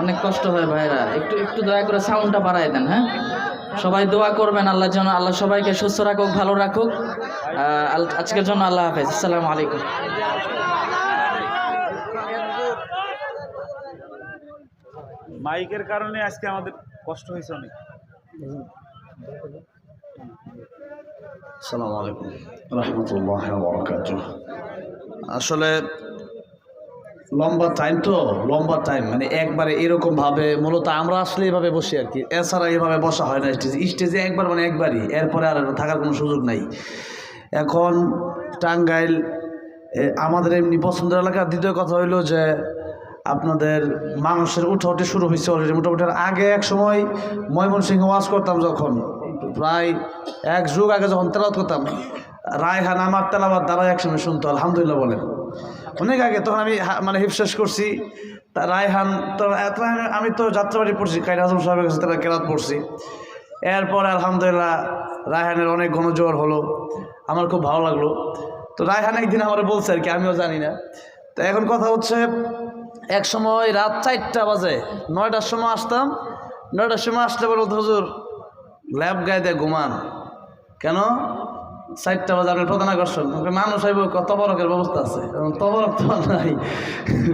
অনেক কষ্ট হয় ভাইরা। একটু একটু দয়া করে সাউন্ডটা বাড়ায় দেন হ্যাঁ? সবাই দোয়া করবেন আল্লাহর জন্য আল্লাহ সবাইকে সুস্থ রাখুক ভালো রাখুক। আজকের জন্য আল্লাহ হাফেজ। আসসালামু আলাইকুম। মাইকের কারণে আজকে আমাদের কষ্ট হয়েছে অনেক। আসসালামু আলাইকুম। রহমতুল্লাহ আসলে লম্বা টাইম তো? লম্বা টাইম মানে একবারে এরকম ভাবে, মূলত আমরা আসলে এভাবে বসি আর কি। এছাড়া এভাবে বসা হয় না স্টেজে স্টেজে একবার মানে একবারই, এরপরে আর থাকার কোনো সুযোগ নাই। এখন টাঙ্গাইল আমাদের এমনি পছন্দের এলাকা। দ্বিতীয় কথা হইল যে, আপনাদের মানুষের উঠাউঠি শুরু হয়েছে অলরেডি মোটামুটি আগে এক সময় ময়মনসিংহ ওয়াজ করতাম যখন। প্রায় এক যুগ আগে যখন তেলাওয়াত করতাম, রায়হান আমার তেলাওয়াত দ্বারা একসঙ্গে শুনতো, আলহামদুলিল্লাহ বলেন। অনেক আগে তখন আমি মানে হিপ শেষ করছি রায়হান, তো এত আমি তো যাত্রাবাড়ি পড়ছি কাইর আজম সাহেবের কাছে তারা কেরাত পড়ছি। এরপর আলহামদুলিল্লাহ রায়হানের অনেক গণজোয়ার হলো, আমার খুব ভালো লাগল। তো রায়হান একদিন আমার বলছে আর কি, আমিও জানি না। তো এখন কথা হচ্ছে, এক সময় রাত চারটা বাজে, নয়টার সময় আসতাম, নয়টার সময় আসলে বলতো হুজুর, ল্যাব গায়ে দিয়ে ঘুমান। কেন? চারটা বাজে আপনি প্রধান আকর্ষণ মানুষ আইব তবরকের ব্যবস্থা আছে। এখন তবরক তো নাই।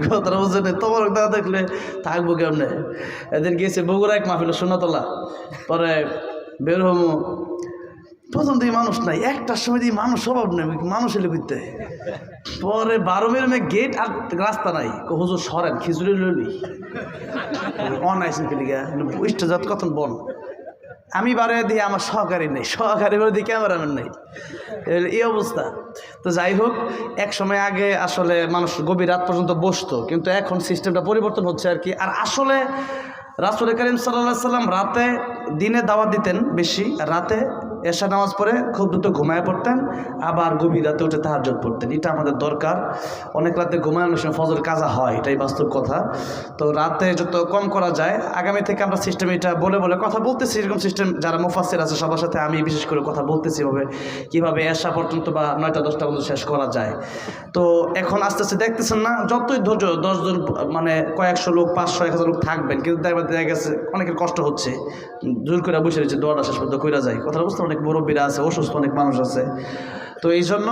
কথাটা বুঝছে না তবরক না দেখলে থাকব কেমনে? এদের গিয়েছে বগুড়া এক মাহফিল সোনাতলা পরে বের হমু। প্রথম দিকে মানুষ নাই, একটার সময় দিয়ে মানুষ স্বভাব নেই, মানুষ এলে ঘুরতে পরে বারো মেরে গেট আর রাস্তা নাই। হুজুর সরেন, খিচুড়ি লইলি? কেলিগা বুঝতে যত কতন বন? আমি বারে দিয়ে আমার সহকারী নেই সহকারী বারে দিয়ে ক্যামেরাম্যান নেই এই অবস্থা। তো যাই হোক, এক সময় আগে আসলে মানুষ গভীর রাত পর্যন্ত বসতো, কিন্তু এখন সিস্টেমটা পরিবর্তন হচ্ছে আর কি। আর আসলে রাসুল করিম সাল্লাহ সাল্লাম রাতে দিনে দাওয়াত দিতেন বেশি রাতে এশা নামাজ পড়ে খুব দ্রুত ঘুমায় পড়তেন, আবার গভীর রাতে উঠে তাহাজ্জুদ পড়তেন। এটা আমাদের দরকার। অনেক রাতে ঘুমানোর সময় ফজর কাজা হয়, এটাই বাস্তব কথা। তো রাতে যত কম করা যায়, আগামী থেকে আমরা সিস্টেম এটা বলে বলে কথা বলতেছি। এরকম সিস্টেম যারা মুফাসির আছে, সবার সাথে আমি বিশেষ করে কথা বলতেছি এভাবে, কীভাবে এসা পর্যন্ত বা নয়টা দশটা পর্যন্ত শেষ করা যায়। তো এখন আস্তে আস্তে দেখতেছেন না, যতই ধৈর্য দশজন মানে কয়েকশো লোক, পাঁচশো, এক হাজার লোক থাকবেন, কিন্তু দেখা গেছে অনেকের কষ্ট হচ্ছে। জোর করে বসে রয়েছে, দোয়াটা শেষ পর্যন্ত কইরা যায়। কথা বুঝতে অনেক মুরব্বীরা আছে, অসুস্থ অনেক মানুষ আছে। তো এই জন্য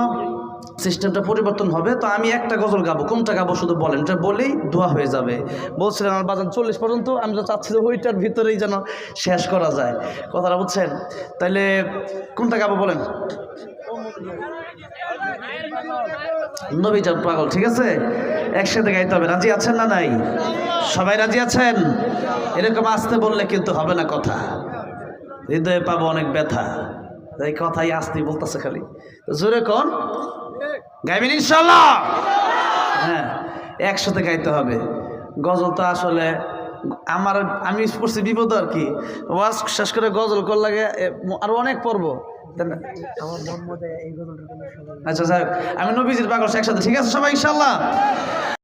সিস্টেমটা পরিবর্তন হবে। তো আমি একটা গজল গাবো। কোনটা গাবো শুধু বলেন। এটা বলেই দোয়া হয়ে যাবে। বলছিলেন, আমার বাজান চল্লিশ পর্যন্ত, আমি তো চাচ্ছি যে ওইটার ভিতরেই যেন শেষ করা যায়। কথাটা বুঝছেন? তাইলে কোনটা গাবো বলেন? নবীজান পাগল, ঠিক আছে? একসাথে গাইতে হবে। রাজি আছেন না নাই? সবাই রাজি আছেন? এরকম আসতে বললে কিন্তু হবে না কথা। হৃদয়ে পাবো অনেক ব্যথা। এই কথাই আসতে বলতেছে খালি। তো জোরে কোন? গাইবেন ইনশাল্লাহ হ্যাঁ একসাথে গাইতে হবে। গজল তো আসলে আমার আমি পড়ছি বিপদ আর কি। ওয়াজ শেষ করে গজল কর লাগে আরও অনেক পর্ব আচ্ছা স্যার আমি নবীজির পাগল একসাথে। ঠিক আছে সবাই ইনশাল্লাহ